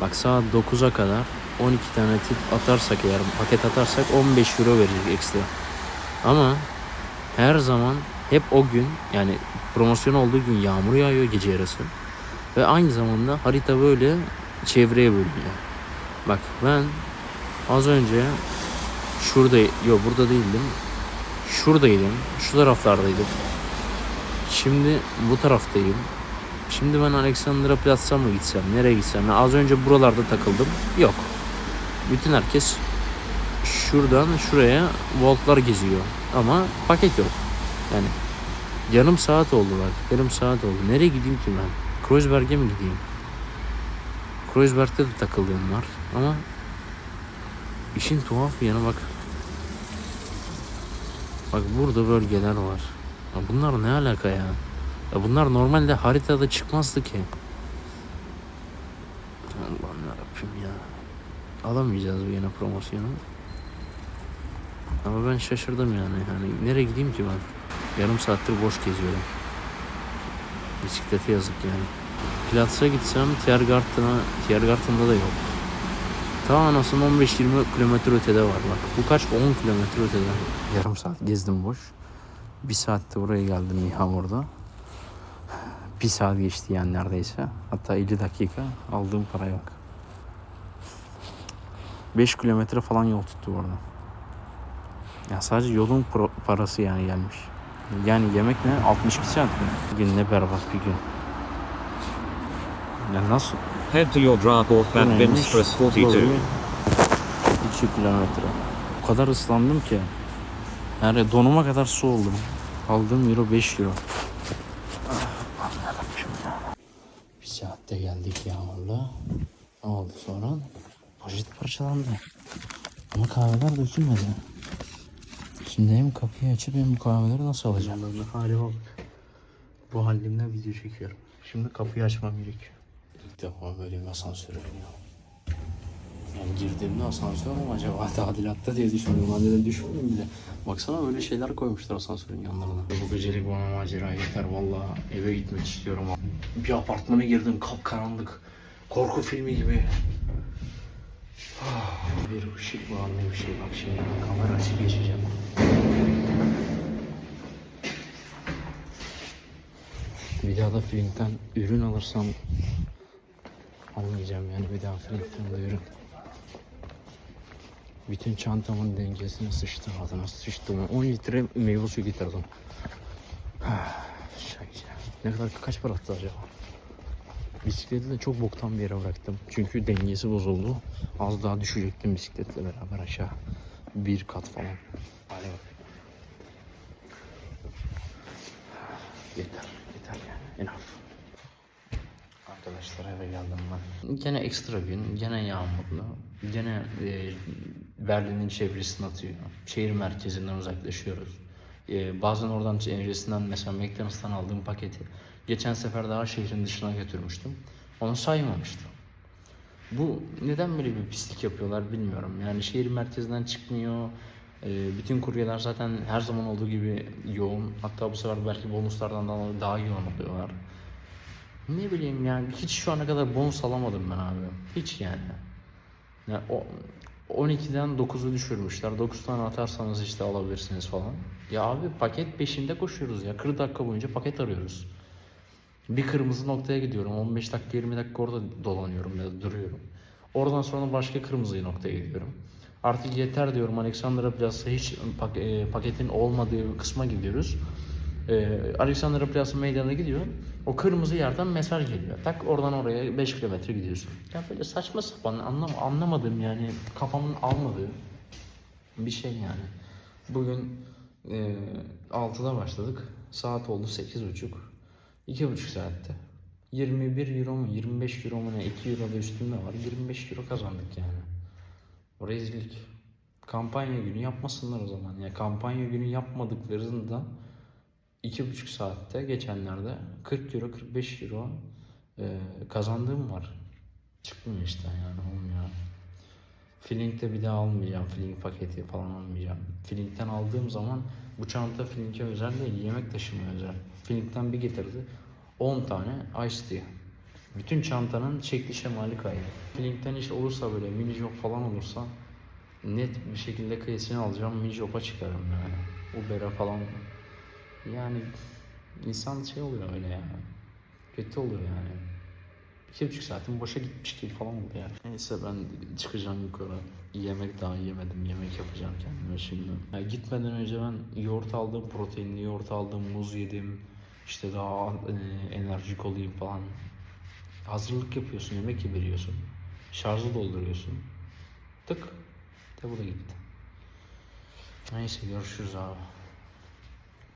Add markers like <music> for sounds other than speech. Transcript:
Bak saat 9'a kadar 12 tane tip atarsak eğer paket atarsak 15 euro verecek ekstra. Ama her zaman hep o gün yani promosyon olduğu gün yağmur yağıyor gece yarısı. Ve aynı zamanda harita böyle çevreye bölünüyor. Bak ben az önce şurada yok burada değildim. Şuradaydım. Şu taraflardaydım. Şimdi bu taraftayım. Şimdi ben Alexandra Platz'a mı gitsem? Nereye gitsem? Ben az önce buralarda takıldım. Yok. Bütün herkes şuradan şuraya voltlar geziyor. Ama paket yok. Yani yarım saat oldu bak. Yarım saat oldu. Nereye gideyim ki ben? Kreuzberg'e mi gideyim? Kreuzberg'de de takıldığım var. Ama işin tuhaf bir yanı bak. Bak burada bölgeler var. Bunlar ne alaka ya? Ya bunlar normalde haritada çıkmazdı ki. Allah'ım yarabbim ya. Alamayacağız bu yine promosyonu. Ama ben şaşırdım yani. Yani nereye gideyim ki ben? Yarım saattir boş geziyorum. Bisiklete yazık yani. Platz'a gitsem Tiergarten'a, Tiergarten'da da yok. Ta anasının 15-20 kilometre ötede var bak. Bu kaç? 10 kilometre ötede. Yarım saat gezdim boş. Bir saatte buraya geldim Yağmur'da. Bir saat geçti yani neredeyse. Hatta 50 dakika aldığım paraya bak. 5 kilometre falan yol tuttu orada. Ya sadece yolun parası yani gelmiş. Yani yemek ne? 62 saat mi? Bugün ne berbat bir gün. Ya nasıl? Head to your Bu Van neymiş? Bimstress Futbol 42. oyunu. 2 kilometre. O kadar ıslandım ki. Yani donuma kadar su oldum. Aldığım euro 5 euro. Ah, Allah'ım yarabbim ya. Bir saatte geldik yağmurla. Ne oldu sonra? Poşet parçalandı. Ama kahveler dökülmedi. Şimdi hem kapıyı açıp hem bu kahveleri nasıl alacağım? Ben halime bak. Bu halimle video çekiyorum. Şimdi kapıyı açmam gerekiyor. İlk defa böyle bir asansöre biniyorum. Yani girdiğimde asansör mü acaba <laughs> tadilatta diye düşünüyorum. Ben de düşünmüyorum bile. Baksana böyle şeyler koymuşlar asansörün yanlarına. Bu gecelik bana macera yeter valla. Eve gitmek istiyorum. Bir apartmana girdim kapkaranlık. Korku filmi gibi. Ah, Bir ışık var ne bir şey bak şimdi kamera açıp geçeceğim. Bir daha da Flink'ten ürün alırsam almayacağım yani bir daha Flink'ten de ürün. Bütün çantamın dengesine sıçtı adına sıçtım. 10 litre meyve suyu getirdim. Ah, Şey, ne kadar kaç para attı acaba? Bisikleti de çok boktan bir yere bıraktım. Çünkü dengesi bozuldu. Az daha düşecektim bisikletle beraber aşağı. Bir kat falan. Hadi bak. Yeter, yeter yani. Enough. Arkadaşlar eve geldim ben. Gene ekstra gün, gene yağmurlu. Gene e, Berlin'in çevresini atıyor. Şehir merkezinden uzaklaşıyoruz. E, bazen oradan çevresinden mesela McDonald's'tan aldığım paketi geçen sefer daha şehrin dışına götürmüştüm. Onu saymamıştım. Bu neden böyle bir pislik yapıyorlar bilmiyorum. Yani şehir merkezinden çıkmıyor. Ee, bütün kuryeler zaten her zaman olduğu gibi yoğun. Hatta bu sefer belki bonuslardan daha, daha yoğun oluyorlar. Ne bileyim yani hiç şu ana kadar bonus alamadım ben abi. Hiç yani. yani o 12'den 9'u düşürmüşler. 9 tane atarsanız işte alabilirsiniz falan. Ya abi paket peşinde koşuyoruz ya. 40 dakika boyunca paket arıyoruz. Bir kırmızı noktaya gidiyorum. 15 dakika 20 dakika orada dolanıyorum ya duruyorum. Oradan sonra başka kırmızı noktaya gidiyorum. Artık yeter diyorum Alexandra Plaza hiç e, paketin olmadığı kısma gidiyoruz. E, Alexandra Plaza meydanına gidiyor. O kırmızı yerden mesaj geliyor. Tak oradan oraya 5 kilometre gidiyorsun. Ya böyle saçma sapan anlam anlamadım yani kafamın almadığı bir şey yani. Bugün e, 6'da başladık. Saat oldu 8.30. İki buçuk saatte. 21 euro mu 25 euro mu ne 2 euro da üstünde var 25 euro kazandık yani. O rezillik. Kampanya günü yapmasınlar o zaman. Ya kampanya günü yapmadıklarında iki buçuk saatte geçenlerde 40 euro 45 euro e, kazandığım var. Çıkmıyor işte yani olmuyor. Flink'te bir daha almayacağım. Flink paketi falan almayacağım. Flink'ten aldığım zaman bu çanta Flink'e özel değil, yemek taşımaya özel. Flink'ten bir getirdi. 10 tane Ice Tea. Bütün çantanın şekli şemali kaydı. Linkten işte olursa böyle mini job falan olursa net bir şekilde kıyısını alacağım mini job'a çıkarım yani. Uber'e falan. Yani insan şey oluyor öyle yani. Kötü oluyor yani. İki buçuk saatim boşa gitmiş gibi falan oldu yani. Neyse ben çıkacağım yukarı. Yemek daha yemedim. Yemek yapacağım kendime şimdi. Ya gitmeden önce ben yoğurt aldım. Proteinli yoğurt aldım. Muz yedim. İşte daha e, enerjik olayım falan. Hazırlık yapıyorsun. Yemek veriyorsun. Şarjı dolduruyorsun. Tık. De bu da gitti. Neyse görüşürüz abi.